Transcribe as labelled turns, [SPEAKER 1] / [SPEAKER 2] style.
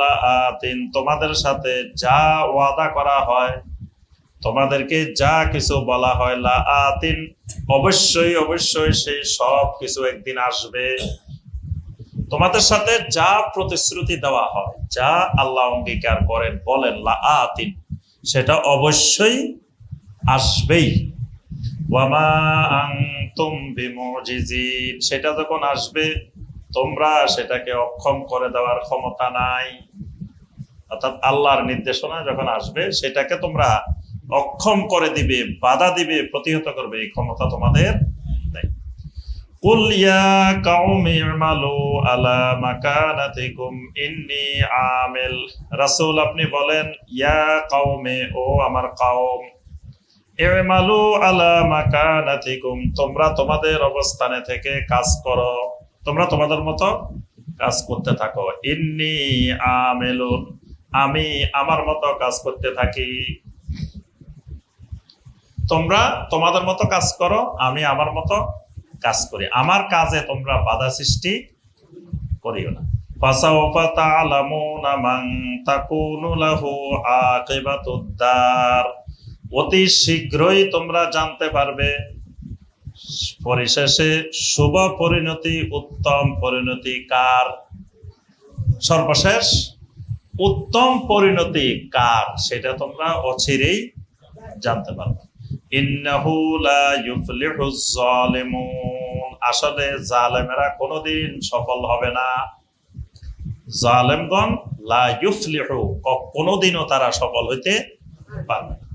[SPEAKER 1] লাআতিন, তোমাদের সাথে যা ওয়াদা করা হয়, তোমাদেরকে যা কিছু বলা হয় লাআতিন, অবশ্যই অবশ্যই সেই সব কিছু একদিন আসবে। তোমাদের সাথে যা প্রতিশ্রুতি দেওয়া হয়, যা আল্লাহ অঙ্গীকার করেন, বলেন লাআতিন। সেটা অবশ্যই আসবেই। সেটা যখন আসবে, তোমরা সেটাকে অক্ষম করে দেওয়ার ক্ষমতা নাই। অর্থাৎ আল্লাহর নির্দেশনা যখন আসবে, সেটাকে তোমরা অক্ষম করে দিবে, বাধা দিবে, প্রতিহত করবে এই ক্ষমতা তোমাদের কুল ইয়া কাউমি আমালু আলা মাকানাতিকুম ইন্নী আমিল রাসূল আপনি বলেন, ইয়া কাউমে ও আমার কাউম ইমালু আলা মাকানাতিকুম, তোমরা তোমাদের অবস্থানে থেকে কাজ করো। তোমরা তোমাদের মতো কাজ করতে থাকো। ইন্নি আমেলুন, আমি আমার মতো কাজ করতে থাকি। তোমরা তোমাদের মতো কাজ করো, আমি আমার মতো কাজ করি। আমার কাজে তোমরা বাধা সৃষ্টি করিও না। ফাসাউফা তা'লামুনা মান তাকুনু লাহু আকিবাতুদ দার। অতি শীঘ্রই তোমরা জানতে পারবে, পরিশেষে শুভ পরিণতি, উত্তম পরিণতি কার? সর্বশেষ, উত্তম পরিণতি কার? সেটা তোমরা অচিরেই জানতে পারবে। ইন্নাহু লা ইউফলিহুজ জালিমুন আসলে জালেমেরা কোনোদিন সফল হবে না। জালেমগণ লা ইউফলিহু কোনোদিনও তারা সফল হইতে পারবে না।